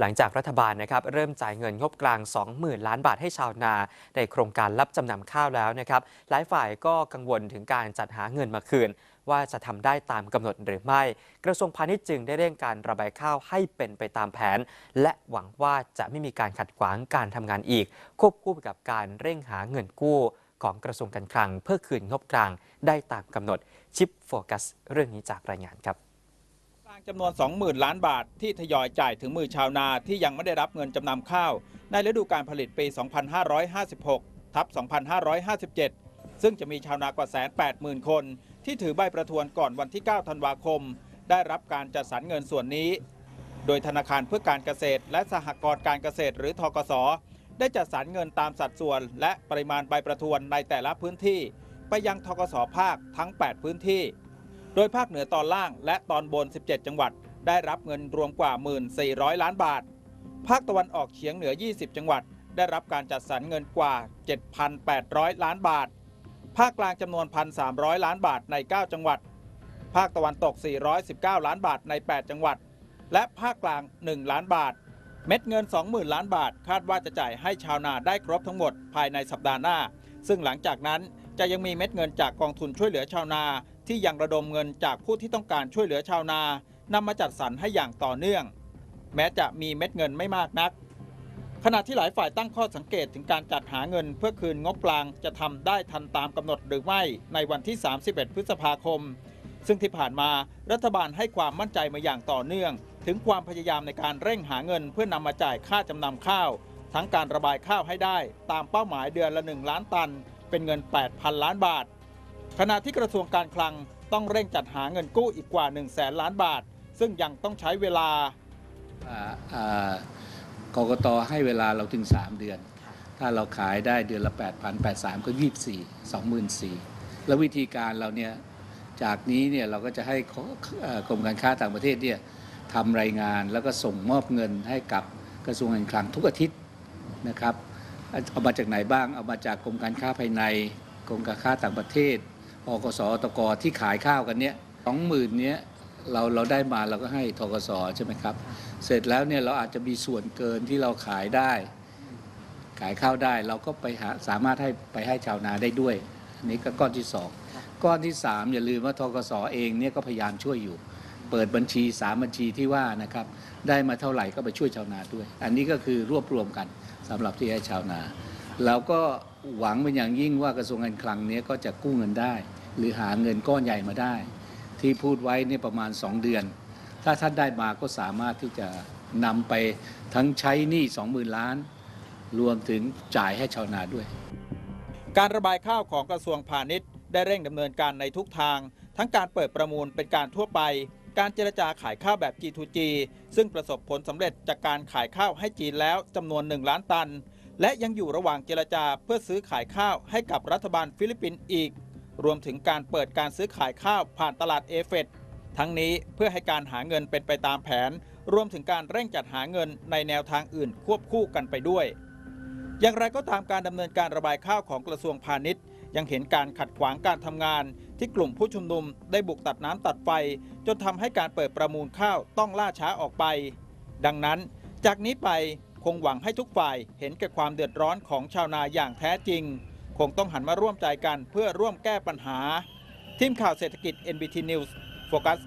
หลังจากรัฐบาลนะครับเริ่มจ่ายเงินงบกลาง 20,000 ล้านบาทให้ชาวนาในโครงการรับจำนำข้าวแล้วนะครับหลายฝ่ายก็กังวลถึงการจัดหาเงินมาคืน ว่าจะทำได้ตามกำหนดหรือไม่ กระทรวงพาณิชย์จึงได้เร่งการระบายข้าวให้เป็นไปตามแผน และหวังว่าจะไม่มีการขัดขวางการทำงานอีก ควบคู่ไปกับการเร่งหาเงินกู้ ของกระทรวงการคลัง เพื่อคืนงบกลางได้ตามกำหนดชิปโฟกัสเรื่องนี้จากรายงานครับางจำนวน 20,000 ล้านบาทที่ทยอยจ่ายถึงมือชาวนาที่ยังไม่ได้รับเงินจำนำข้าว ในฤดูการผลิตปี 2556 ทับ 2557 ซึ่งจะมีชาวนากว่าแสน80,000 คน ที่ถือใบประทวนก่อนวันที่ 9 ธันวาคม ได้รับการจัดสรรเงินส่วนนี้ โดยธนาคารเพื่อการเกษตร และสหกรณ์การเกษตรหรือทกส ได้จัดสรรเงินตามสัดส่วน และปริมาณใบประทวนในแต่ละพื้นที่ ไปยังทกสภาคทั้ง 8 พื้นที่ โดยภาคเหนือตอนล่างและตอนบน 17 จังหวัด ได้รับเงินรวมกว่า 1,400 ล้านบาท ภาคตะวันออกเฉียงเหนือ 20 จังหวัด ได้รับการจัดสรรเงินกว่า 7,800 ล้านบาท ภาคกลางจำนวน 1,300 ล้านบาทใน 9 จังหวัด ภาคตะวันตก 419 ล้านบาทใน 8 จังหวัด และภาคกลาง 1 ล้านบาท เม็ดเงิน 20,000 ล้านบาท คาดว่าจะจ่ายให้ชาวนาได้ครบทั้งหมดภายในสัปดาห์หน้า ซึ่งหลังจากนั้นจะยังมีเม็ดเงินจากกองทุนช่วยเหลือชาวนา ที่ยังระดมเงินจากผู้ที่ต้องการช่วยเหลือชาวนานำมาจัดสรรให้อย่างต่อเนื่อง แม้จะมีเม็ดเงินไม่มากนัก ขณะที่หลายฝ่ายตั้งข้อสังเกตถึงการจัดหาเงินเพื่อคืนงบกลางจะทำได้ทันตามกำหนดหรือไม่ในวันที่ 31 พฤษภาคม ซึ่งที่ผ่านมารัฐบาลให้ความมั่นใจมาอย่างต่อเนื่อง ถึงความพยายามในการเร่งหาเงินเพื่อนำมาจ่ายค่าจำนำข้าว ทั้งการระบายข้าวให้ได้ ตามเป้าหมายเดือนละ 1 ล้านตัน เป็นเงิน 8,000 ล้านบาท ขณะที่กระทรวงการคลังต้องเร่งจัดหาเงินกู้อีกกว่า 1 0 0 0 0แสนล้านบาท ซึ่งยังต้องใช้เวลา อ่าอ่ากกตให้เวลาเราถึง 3 เดือน ถ้าเราขายได้เดือนละ8,000 83 ก็ 24 24,000แล้ววิธีการเราเนี่ย จากนี้เนี่ยเราก็จะให้ขอเอ่อกรมการค้าต่างประเทศเนี่ยทำรายงานแล้วก็ส่งมอบเงินให้กับกระทรวงการคลังทุกอาทิตย์นะครับ เอามาจากไหนบ้าง เอามาจากกรมการค้าภายใน กรมการค้าต่างประเทศ อกสตกที่ขายข้าวกันเนี่ยสองหมื่นเนี้ยเราเราได้มาเราก็ให้ทกสใช่ไหมครับ เสร็จแล้วเนี่ยเราอาจจะมีส่วนเกินที่เราขายได้ ขายข้าวได้ เราก็ไปหาสามารถให้ไปให้ชาวนาได้ด้วยอันนี้ก็ก้อนที่สองก้อนที่สามอย่าลืมว่าทกสเองเนี่ยก็พยายามช่วยอยู่ เปิดบัญชีสามบัญชีที่ว่านะครับ ได้มาเท่าไหร่ก็ไปช่วยชาวนาด้วย อันนี้ก็คือรวบรวมกันสำหรับที่ให้ชาวนาเราก็ หวังเป็นอย่างยิ่งว่ากระทรวงการคลังนี้ก็จะกู้เงินได้ หรือหาเงินก้อนใหญ่มาได้ ที่พูดไว้เนี่ยประมาณ 2 เดือน ถ้าท่านได้มาก็สามารถที่จะนำไปทั้งใช้หนี้20,000 ล้าน รวมถึงจ่ายให้ชาวนาด้วย การระบายข้าวของกระทรวงพาณิชย์ ได้เร่งดำเนินการในทุกทาง ทั้งการเปิดประมูลเป็นการทั่วไป การเจรจาขายข้าวแบบ G2G ซึ่งประสบผลสำเร็จจากการขายข้าวให้จีนแล้วจำนวน 1 ล้านตัน และยังอยู่ระหว่างเจรจาเพื่อซื้อขายข้าวให้กับรัฐบาลฟิลิปปินส์อีก รวมถึงการเปิดการซื้อขายข้าวผ่านตลาดเอเฟดทั้งนี้เพื่อให้การหาเงินเป็นไปตามแผน รวมถึงการเร่งจัดหาเงินในแนวทางอื่นควบคู่กันไปด้วย อย่างไรก็ตามการดำเนินการระบายข้าวของกระทรวงพาณิชย์ ยังเห็นการขัดขวางการทำงาน ที่กลุ่มผู้ชุมนุมได้บุกตัดน้ำตัดไฟ จนทำให้การเปิดประมูลข้าวต้องล่าช้าออกไป ดังนั้น จากนี้ไป คงหวังให้ทุกฝ่ายเห็นแก่ความเดือดร้อนของชาวนาอย่างแท้จริง คงต้องหันมาร่วมใจกันเพื่อร่วมแก้ปัญหา ทีมข่าวเศรษฐกิจ NBT News โฟกัส